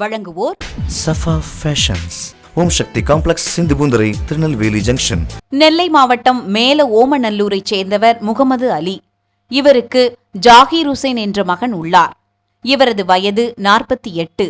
வழங்குவோர் Safa fashions Om Sakthi complex Sindhupoonthurai Tirunelveli junction. Nellai மாவட்டம் மேல ஓமநல்லூரைச் சேர்ந்தவர் முகமது அலி. இவருக்கு ஜாகீர் ஹுசைன் என்ற மகன் உள்ளார். இவரது வயது நாற்பத்தி எட்டு.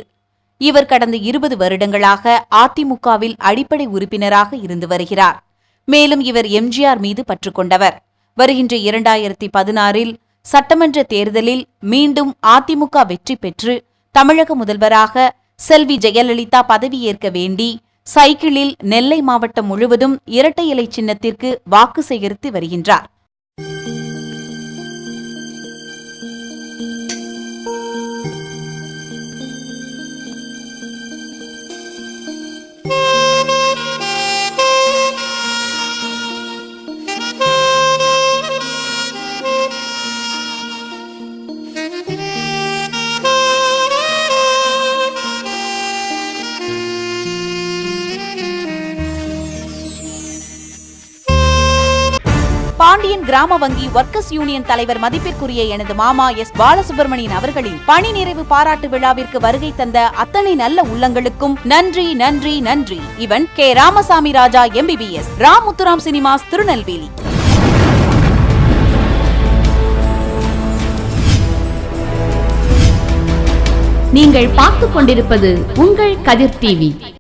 இவர் கடந்த இருபது வருடங்களாக அதிமுகவில் அடிப்படை உறுப்பினராக இருந்து வருகிறார். மேலும் இவர் எம்ஜிஆர் மீது பற்று கொண்டவர். வருகின்ற இரண்டாயிரத்தி பதினாறில் சட்டமன்ற தேர்தலில் மீண்டும் அதிமுக வெற்றி பெற்று தமிழக முதல்வராக செல்வி ஜெயலலிதா பதவியேற்க வேண்டி சைக்கிளில் நெல்லை மாவட்டம் முழுவதும் இரட்டை இலை சின்னத்திற்கு வாக்கு சேகரித்து வருகின்றார். பாண்டியன் கிராம வங்கி ஒர்க்கர்ஸ் யூனியன் தலைவர் மதிப்பிற்குரிய எனது மாமா எஸ் பாலசுப்ரமணியன் அவர்களின் பணி நிறைவு பாராட்டு விழாவிற்கு வருகை தந்த அத்தனை நல்ல உள்ளங்களுக்கும் நன்றி நன்றி நன்றி. இவன் K. Ramasamy Raja MBBS Ram Muthuram cinemas Tirunelveli. நீங்கள் பார்த்துக் கொண்டிருப்பது உங்கள் கதிர் டிவி.